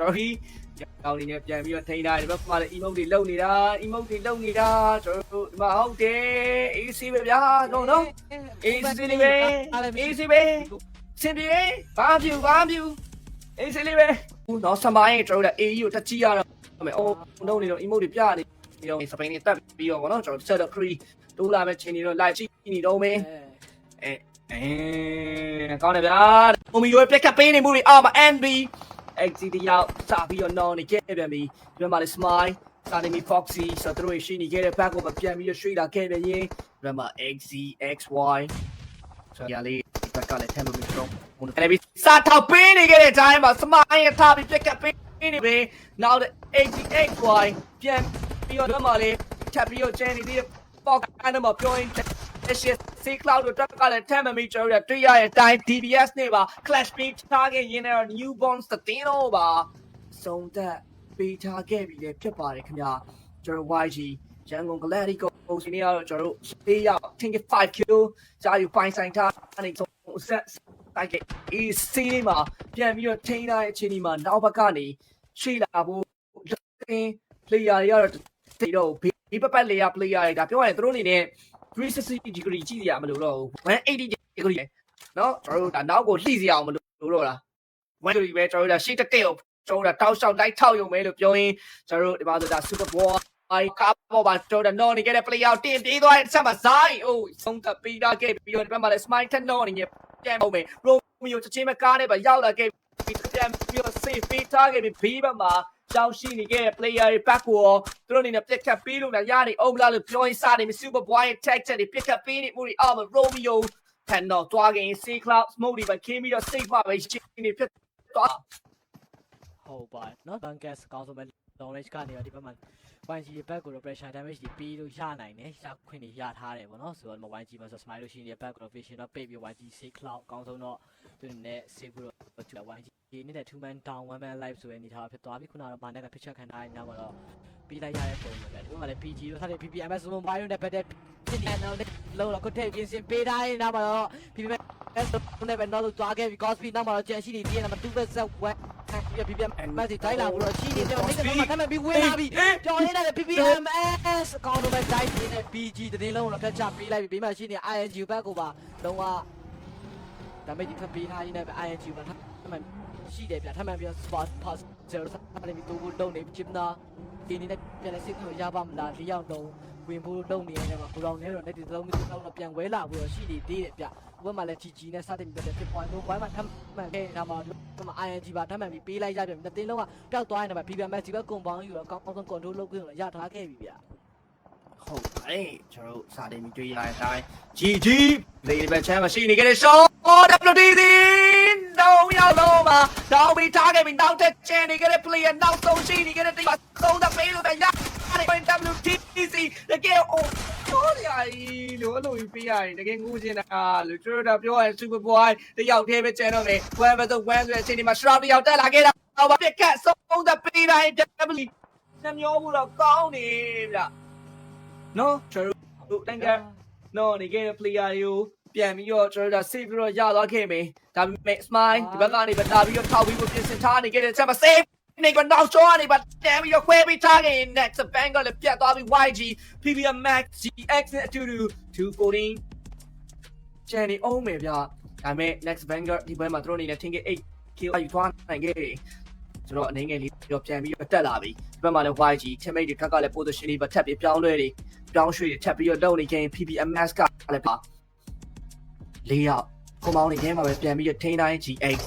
တော်ကြီးကောင်းနေနဲ့ပြန်ပြီးတော့ထိန်းထားတယ်ဒီဘက်မှာလည်း emote တွေလုံနေတာ emote တွေလုံနေတာကျွန်တော်တို့ဒီမှာဟုတ်တယ် AC ပဲဗျာနော်နော် AC လေးပဲ AC ပဲစင်ပြေဘာပြူဘာပြူ AC လေးပဲနော်ဆမိုင်းကျွန်တော်တို့ AE ကိုတက်ကြည့်ရတော့မယ်အော်နှုတ်နေတော့ emote တွေပြနေပြီးတော့စပိန်တွေတက်ပြီးတော့ဗောနော်ကျွန်တော် set up 3တိုးလာမဲ့ချိန်နေတော့ live ကြည့်နေတော့မယ်အဲအဲကောင်းတယ်ဗျာဟိုမီရိုပြက်ကပ်ပေးနေမှုတွေအောက်မှာ NB exit ရောက်စပြီးတော့ non နေခဲ့ပြန်ပြီဒီမှာလည်း smile စာနေမီ foxy ဆိုတော့တို့ရှိနေခဲ့တဲ့ back ကိုပြန်ပြီးတော့ရွှေ့လာခဲ့ပြန်ရင်ဒီမှာ XZXY ဆိုရလေးဘက်ကလည်း tempo ပြီးတော့ဟိုလည်းပြီးစာထောက်ပေးနေခဲ့တဲ့အတိုင်းမှာ smile ရထားပြီးပြက်ကပ်ပေးနေပြီနောက် XZXY ပြန်ပြီးတော့ဒီမှာလေးထပ်ပြီးတော့ Jenny ဒီပေါက်ကနေမှာပြောရင် ရှစ်စီကလောက်တို့တက်ကလည်းထမ်းမမီကျော်ရတွေ့ရတဲ့အတိုင်း DBS နဲ့ပါ Clash Beat ထားခဲ့ရင်းနဲ့ Newborns တင်းတော့ပါစုံသက်ပေးထားခဲ့ပြီလေဖြစ်ပါတယ်ခင်ဗျာကျွန်တော် YG ရန်ကုန် Gallery ကိုစီနေရတော့ကျွန်တော်တို့၄ရောက်5 kilo ကြာယူပိုင်ဆိုင်ထားအနေဆုံးဆက်တိုက်ခဲ့အေးစီးမှာပြန်ပြီးတော့ထိန်းထားတဲ့အချိန်ဒီမှာနောက်ဘက်ကနေရှိလာဖို့အင်း player တွေကတော့တိတ်တော့ဘေးပပတ် layer player တွေဒါပြောရရင်သူတို့အနေနဲ့ 360 degree ကြည့်ရမလို့တော့180 degree ပဲနော်ကျွန်တော်တို့ဒါနောက်ကိုလှိစီအောင်မလို့တော့လား1 degree ပဲကျွန်တော်တို့ဒါရှေ့တက်တက်ကိုကျွန်တော်တို့ဒါတောက်လျှောက်လိုက်ထောက်ရုံပဲလို့ပြောရင်ကျွန်တော်တို့ဒီမှာဆိုဒါ super ball အိုင်ကာဘောဘာတော်တဲ့နော်နေခဲ့တဲ့ player တင်ပြေးသွားတဲ့ဆက်မှာဇာရီအိုးဆုံးကပြီးတော့ခဲ့ပြီးတော့ဒီဘက်မှာလည်း smile ထက်နော်နေခဲ့ပြန်ပုံမယ် romeo ချက်ချင်းပဲကားနဲ့ပဲရောက်လာခဲ့ပြီးပြန်ပြီးတော့ save ပေးထားခဲ့ပြီးဘေးဘက်မှာ ကြောက်ရှိနေခဲ့တဲ့ player တွေ back ကိုသူတို့အနေနဲ့ပြက်ခတ်ပေးလို့လည်းရနေအောင်လားလို့ပြောရင်စနေ super boy tag ချက်တွေပြက်ခတ်ပေးနေမှုတွေအောက်မှာ Romeo ထန်တော့တွားခင် C cloud smoke တွေပဲခင်းပြီးတော့ safe ပါပဲရှင်းနေဖြစ်သွားဟုတ်ပါနော်ဘန်ကက်ကောင်းဆုံးပဲ long range ကနေတော့ဒီဘက်မှာ YG ရဲ့ back ကိုတော့ pressure damage တွေပြီးလို့ရနိုင်တယ်ရခွင့်တွေရထားတယ်ပေါ့နော်ဆိုတော့ YG မှာဆို smile လို့ရှိရင် back ကိုတော့ vision တော့ပိတ်ပြီး YG safe cloud ကောင်းဆုံးတော့သူနဲ့ safe ကိုတော့သူ YG နေတဲ့ two man down one man live ဆိုတဲ့အနေထားဖြစ်သွားပြီခုနကတော့မာနက်က picture ခံထားတဲ့နောက်မှာတော့ပြီးလိုက်ရတဲ့ပုံပဲဒီမှာလည်း PG တို့ထားတဲ့ PPMS ဆိုမိုင်းနဲ့ပတ်သက်ဖြစ်နေတော့လုံးတော့ကိုထည့်ပြင်ဆင်ပေးထားတဲ့နောက်မှာတော့ PPMS နဲ့ပဲတော့သွားခဲ့ပြီ Cosby နောက်မှာတော့ကြံရှိနေဒီနေ့မှာ2 versus 1 ပြပြပြမစီတိုင်းလာဘူးတော့ရှိနေတယ်နေ့ကတော့ထပ်မပြီးဝေးလာပြီကြော်နေတဲ့ PPMS အကောင့်တော့ပဲတိုင်းနေတဲ့ PG တည်းလုံးတော့ဖက်ချပေးလိုက်ပြီဘေးမှာရှိနေ ING ဘက်ကိုပါလုံးဝဒါမဲ့ဒီဖက်ပေးထားရင်းနဲ့ပဲ ING ပါထပ်မရှိတယ်ဗျထပ်မပြီး spot pass 0ဆက်နေပြီးတူဘူးလုံးနေချင်တာဒီနေ့ပြန်လဲစစ်ကိုရပါမလား၄ယောက်လုံးဝင်ဖို့လုံးနေရတယ်မှာဘူလောင်နေတော့ net ဒီလုံးမျိုးတော့ပြန်ဝဲလာပြီးတော့ရှိနေသေးတယ်ဗျဘက်မှာလည်း GG နဲ့စတင်ပြီးတော့ဖြစ်ပွားလို့ဘိုင်းမှာထပ်မှန်ခဲ့တာမှာဒီမှာ ING ပါထပ်မှန်ပြီးပေးလိုက်ရပြန်ပြီတင်းလုံးကပျောက်သွားရင်တော့ BBMS ဒီဘက်ကွန်ပေါင်းယူတော့ကောင်းကောင်း control လုပ်ခွင့်ရထားခဲ့ပြီဗျဟုတ်ပါတယ်ကျွန်တော်တို့စာတင်ပြီးတွေ့ရတဲ့အတိုင်း GG လေဒီဘက်ချမ်းမှာရှိနေခဲ့တဲ့ show WTC တော့ ရောက်တော့မှာတော့ပြီးထားခဲ့ပြီးနောက်ထပ်ချန်နေခဲ့တဲ့ player နောက်ဆုံးရှိနေခဲ့တဲ့တရားသုံးသက်ပေးလို့ပဲရတယ် WTC တကယ်အိုးတော်ရည်လို့အဲ့လိုပြီးရတယ်တကယ်ငူးချင်တာလို့ကျွန်တော်တို့ပြောရရင် super boy တယောက်တည်းပဲချန်တော့မယ်1 versus 1ဆိုတဲ့အချိန်ဒီမှာ shroud တယောက်တက်လာခဲ့တာဟောပါပြက်ကတ်သုံးသက်ပေးတိုင်း W နှမျောမှုတော့ကောင်းနေဗျနော်ကျွန်တော်တို့တန်ကနော်နေခဲ့တဲ့ player တွေကို ပြန်ပြီးတော့ကျွန်တော်တို့ save ပြီးတော့ရသွားခဲ့မယ်ဒါပေမဲ့ smile ဒီဘက်ကနေပဲတာပြီးတော့ထောက်ပြီးတော့ပြင်ဆင်ထားနေခဲ့တဲ့ချက်မှာ save နေကနောက်ရှောနေပါတမ်းပြီးတော့ခွဲပြီးထားခဲ့ရင် next bang ကလည်းပြတ်သွားပြီး YG PVM Max GX နဲ့အတူတူ214ချန်နေအောင်မယ်ဗျာဒါပေမဲ့ next banger ဒီဘက်မှာသူတို့အနေနဲ့ think 8 kill ယူသွားနိုင်ခဲ့တယ်ဆိုတော့အနေငယ်လေးတော့ပြန်ပြီးတော့တက်လာပြီဒီဘက်မှာလည်း YG teammate တွေခက်ကလည်း position တွေပါထပ်ပြီးပြောင်းလဲတွေပြောင်းရွှေ့တွေထပ်ပြီးတော့လုပ်နေခြင်း PPMS ကလည်းပါ လေးယောက်ကွန်ပေါင်းနေခြင်းမှာပဲပြန်ပြီးတော့ထိန်းတိုင်း GX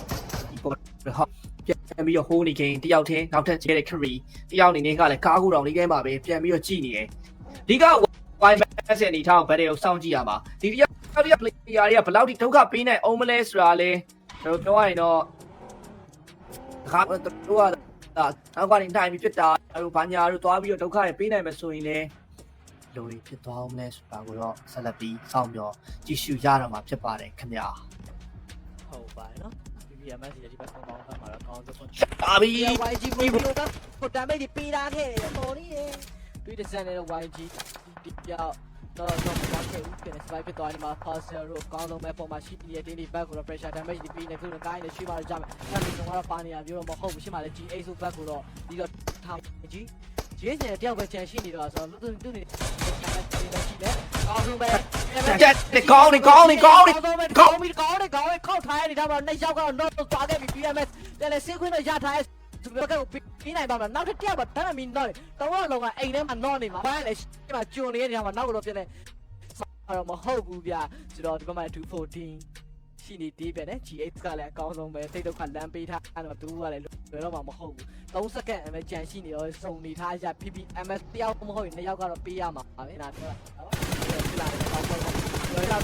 ဒီပေါ်ဟုတ်ပြန်ပြီးတော့ hold နေခြင်းတယောက်ချင်းနောက်ထပ်ကျဲတဲ့ carry တယောက်အနေနဲ့ကလည်းကားကူတောင်လေးထဲမှာပဲပြန်ပြီးတော့ကြည်နေတယ်ဒီက YMS ရဲ့အနေထားကိုဗတ်တွေကိုစောင့်ကြည့်ရမှာဒီတယောက်တယောက် player တွေကဘယ်လောက်ထိဒုက္ခပေးနိုင်အောင်မလဲဆိုတာလေကျွန်တော်ပြောရရင်တော့ခါတော့တို့ကနောက်ကနေတိုင်းပြီးဖြစ်တာတို့ဘာညာတို့သွားပြီးတော့ဒုက္ခတွေပေးနိုင်မယ်ဆိုရင်လည်း လိုတွေဖြစ်သွားအောင်လဲဆိုတာကိုတော့ဆက်လက်ပြီးစောင့်မျှော်ကြည့်ရှုရတော့မှာဖြစ်ပါတယ်ခင်ဗျာဟုတ်ပါတယ်နော် BBMS ရဲ့ဒီဘက်ကွန်ပေါင်းကမှာတော့ကောင်းဆုံးပါပြီ YG ကိုပြီးတော့ကိုတမ်းမိတ်ပေးထားခဲ့တယ်တော်လေးရဲ့တွေ့တဲ့စံနဲ့ YG ဒီပြောက်တော့တော့မသွားခဲ့ဘူးပြန် spike ဖြစ်သွားတယ်မှာ parcel တို့အကောင်းဆုံးပဲပုံမှာရှိနေတဲ့ daily back ကိုတော့ pressure damage ဒီပြီးနေခုနကိုင်းနေရှိပါကြမယ်အဲ့ဒီတော့ပါနေရပြောတော့မဟုတ်ဘူးရှိမှလည်း GA ဆို back ကိုတော့ဒီတော့ထားကြ ည့် GA နဲ့တယောက်ပဲချန်ရှိနေတော့ဆိုတော့သူသူနေရှိတယ်အကောင်းဆုံးပဲတက်တယ်ကောင်းနေကောင်းနေကောင်းနေကောင်းကောင်းပြီကောင်းတယ်ကောင်းတယ်ခောက်ထားရနေတာမှာနှစ်ယောက်ကတော့ not သွားခဲ့ပြီ PMS တယ်လေစင်ခွင်းတော့ရထားရဲသူကကိုပြီးနိုင်ပါမလားနောက်တစ်တယောက်ပါတန်းမီတော့တော့လုံးကအိမ်ထဲမှာနော့နေမှာဘာလဲရှိမှာကျွံနေတဲ့နေရာမှာနောက်ကတော့ပြနေအဲ့တော့မဟုတ်ဘူးဗျဆိုတော့ဒီဘက်မှာ214 ရှိနေဒီပဲနဲ့ GH ကလည်းအကောင်းဆုံးပဲစိတ်ဒုက္ခလမ်းပေးထားအဲ့တော့သူကလည်းလွယ်တော့မှမဟုတ်ဘူး3စက္ကန့်အမဲကြံရှိနေတော့စုံနေထားရ PPMS တယောက်မဟုတ်ရင်နှစ်ယောက်ကတော့ပေးရမှာပဲနားပြောတာဟုတ်လားဒီလာတော့ကောင်းဆုံးလွယ်တော့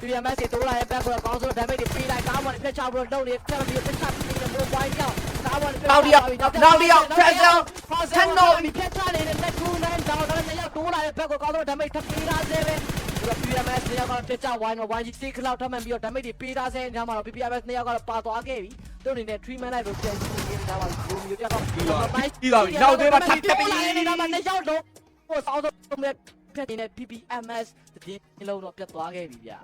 PMS တွေတိုးလာရဲ့ back ကတော့ကောင်းဆုံး damage တွေပေးလိုက်ကားပေါ်နဲ့ဖျက်ချပြီးတော့လုံနေဖျက်ပြီးတော့ဖျက်ချပြီးတော့ mobile ကြောက်ကားပေါ်နဲ့နောက်တစ်ယောက်နောက်တစ်ယောက်ဖက်ဆောင်ဆန်တော့ဒီဖျက်ချနေတဲ့ net 2 9တောင်းတော့လည်းရောက်တိုးလာရဲ့ back ကိုကောင်းဆုံး damage ထပ်ပေးထားသေး ပဲဒီတော့ PMS တွေကတော့ဖျက်ချဝိုင်းတော့ YG 6 cloud ထပ်မှန်ပြီးတော့ damage တွေပေးထားသေးတယ်ညမှာတော့ PMS တွေကတော့ပါသွားခဲ့ပြီသူအနေနဲ့ treatment လိုက်လို့ပြန်ကြည့်နေတာပါဘုံမျိုးပြတော့ပြီးပါပြီပြီးပါပြီနောက်သေးမှာထပ်တက်ပြီနေတာမှာနှစ်ယောက်လုံးဟိုစောင်းဆုံးနဲ့ဖျက်နေတဲ့ PPMS တည်င်းလုံးတော့ပြတ်သွားခဲ့ပြီဗျာ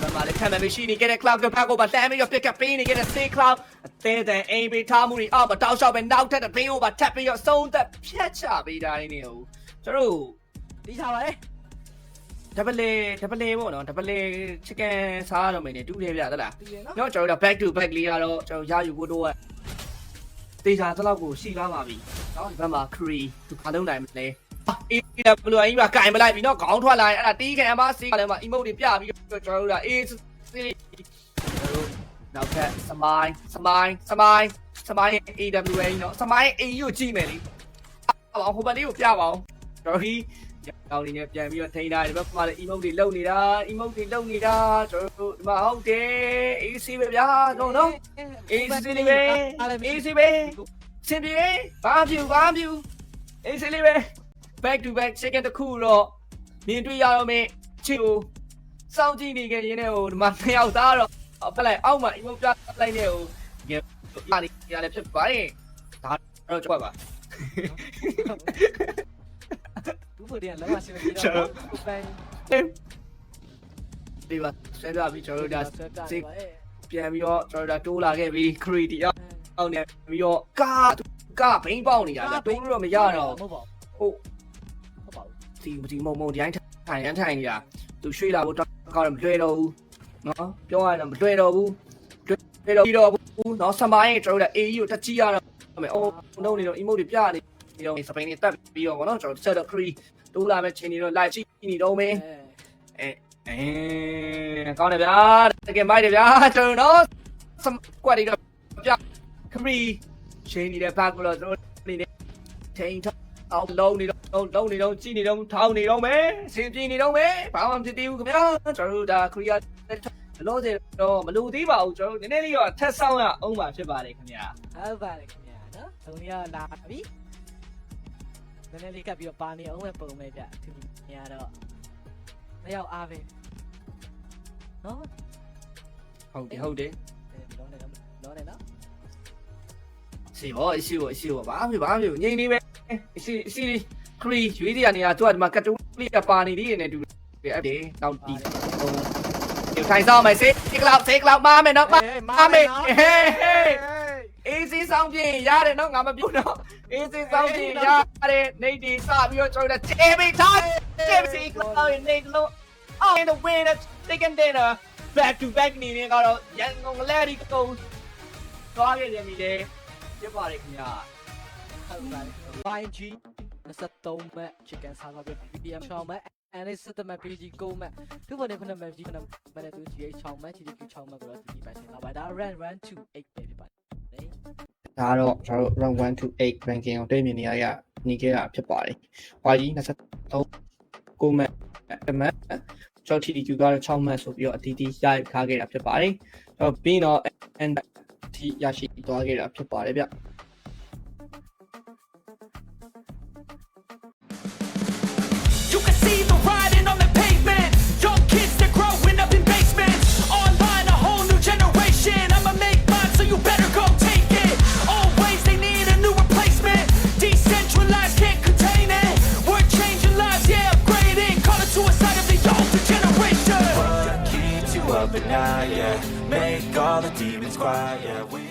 ဘယ်မှာလဲခံမှမရှိနေခဲ့တဲ့ cloud ကဖက်ကိုပါတမ်းပြီးတော့ pick up ပေးနေခဲ့တဲ့ say cloud အသေးတဲ့အိမ်ပေးထားမှုတွေအောက်မှာတောက်လျှောက်ပဲနောက်ထပ်တဲ့ဘေးကိုပါထပ်ပြီးတော့ဆုံးသက်ဖြတ်ချပေးတာနေဟုတ်ကျွန်တော် ပြီးစားပါလေဒပလေဒပလေပေါ့နော်ဒပလေ chicken စားရတော့မယ်နေတူတယ်ဗျဟုတ်လားတော့ကျွန်တော်တို့ back to back လေးကတော့ကျွန်တော်ရယူဖို့တော့တေချာတလောက်ကိုရှိလာပါပြီနော်ဒီဘက်မှာ cree သူခါလုံးနိုင်မလဲအေးဒါဘလူးအင်းပါကင်ပလိုက်ပြီနော်ခေါင်းထွက်လာရင်အဲ့ဒါတီးခံအမစီကလည်းမ emote တွေပြပြီးတော့ကျွန်တော်တို့ကအေးစီနောက်ထပ်စမိုင်းစမိုင်းစမိုင်းစမိုင်း AWA နော်စမိုင်း AU ကိုကြည့်မယ်လေအော်ဟိုဘက်လေးကိုပြပါအောင်ကျွန်တော်ဒီ ကောင်းလေးနဲ့ပြန်ပြီးတော့ထိန်းထားတယ်ဒီဘက်မှာလည်း emote တွေလုံနေတာ emote တွေလုံနေတာကျွန်တော်တို့ဒီမှာဟုတ်တယ် AC ပဲဗျာတော့နော် AC လေးပဲ AC ပဲစင်ပြေဘာပြူဘာပြူ AC လေးပဲ back to back second တစ်ခုတော့မြင်တွေ့ရတော့မယ်ချီကိုစောင့်ကြည့်နေခဲ့ရင်းနဲ့ဟိုဒီမှာနှစ်ယောက်သားတော့ဖက်လိုက်အောက်မှာ emote ပြလိုက်နေဟိုငယ်ပြနေရတယ်ဖြစ်ပါတယ်ဒါတော့ကြွက်ပါ ဘူးဖို့တယ်လောကရှင်ပြီးတော့ပန်ဒီပါဆဲပြပြီးကျွန်တော်တို့ဒါစိတ်ပြန်ပြီးတော့ကျွန်တော်တို့တိုးလာခဲ့ပြီး create ရောက်အောင်နေပြီးတော့ကာကာဘိန်းပေါက်နေတာတိုးလို့မရတော့မဟုတ်ပါဟုတ်ဟုတ်ပါဘူးဒီဒီမုံမုံဒီတိုင်းထိုင်ရန်ထိုင်နေတာသူရွှေ့လာဖို့တော့ကောင်းတယ်မလွယ်တော့ဘူးနော်ပြောရရင်မလွယ်တော့ဘူးလွယ်တော့ပြီးတော့ဘူးနော်ဆမိုင်းကျွန်တော်တို့ AE ကိုတက်ကြည့်ရတော့မယ်အော်နှုတ်နေတော့ emote တွေပြနေ နေတော့စပိန်တွေတက်ပြီးတော့ဗောနော်ကျွန်တော်ဆက်တော့ create တိုးလာမဲ့ချိန်နေတော့ live ကြည့်နေတော့မယ်အဲကောင်းတယ်ဗျာတကယ်မိုက်တယ်ဗျာကျွန်တော်တို့စကွက်တွေတော့ပြခရီချင်းနေတဲ့ဘက်ကတော့ကျွန်တော်နေနေထိန်ထောက်လုံးနေတော့လုံးနေတော့ကြည့်နေတော့ထောင်းနေတော့မယ်စင်ပြေနေတော့မယ်ဘာမှမဖြစ်သေးဘူးခင်ဗျာကျွန်တော်တို့ဒါခရီးမလို့စေတော့မလို့သေးပါဘူးကျွန်တော်နည်းနည်းလေးတော့ထက်ဆောင်ရအောင်ပါဖြစ်ပါတယ်ခင်ဗျာဟုတ်ပါတယ်ခင်ဗျာနော်သုံးရလာပြီ နည်းနည်းလေးကပ်ပြီးတော့ပါနေအောင်ပဲပုံပဲဗျသူနေရတော့မရောက်အားပဲနော်ဟုတ်တယ်ဟုတ်တယ်လောနေလောနေနော်စီဘောအရှိဘောအရှိဘောဘာမှဘာမှငြိမ်နေပဲအရှိအရှိခရီရွေးတရားနေရာသူကဒီမှာကတ်တူးလေးပါနေသေးတယ်နဲ့တူတယ်အဲ့ဒီနောက်ဒီဟိုဒီထိုင်ဆောင်မယ်စေးကလောက်စေးကလောက်မာမယ်နော်မာမယ်ဟေးဟေး အေးစီဆောင်ပြင်ရတယ်နော်ငါမပြုတ်တော့အေးစီဆောင်ပြင်ရတယ်နေဒီစပြီးတော့ကျွန်တော်တေးပြီးထားတေးစီကလောက်နေလို့ Oh, in the win, second dinner, back to back နေနေကတော့ရန်ကုန်လဲဒီကုန်းသွားခဲ့တယ်မိလေပြပါတယ်ခင်ဗျာဟုတ်ပါတယ် YG 23မဲ့ chicken salad ပဲ PDM 6မဲ့ and it's the map PG go မဲ့သူပေါ်နေခုန map G ခုနမနဲ့သူ GH 6မဲ့ GDQ 6မဲ့ကိုတော့ဒီပိုင်းရှင်းလာပါဒါ run run to 8ပဲဖြစ်ပါတယ် ဒါကတော့ကျွန်တော်တို့ round 1 to 8 ranking ကိုတွေ့မြင်နေရရနေခဲ့တာဖြစ်ပါတယ်။ YG 23ကိုမတ်အမတ်ကျော် TDQ ကတော့6မှတ်ဆိုပြီးတော့အတီးတီးရရထားခဲ့တာဖြစ်ပါတယ်။ကျွန်တော်ပြီးတော့ and ဒီရရှိသွားခဲ့တာဖြစ်ပါတယ်ဗျ။ all the demons quiet. Yeah, we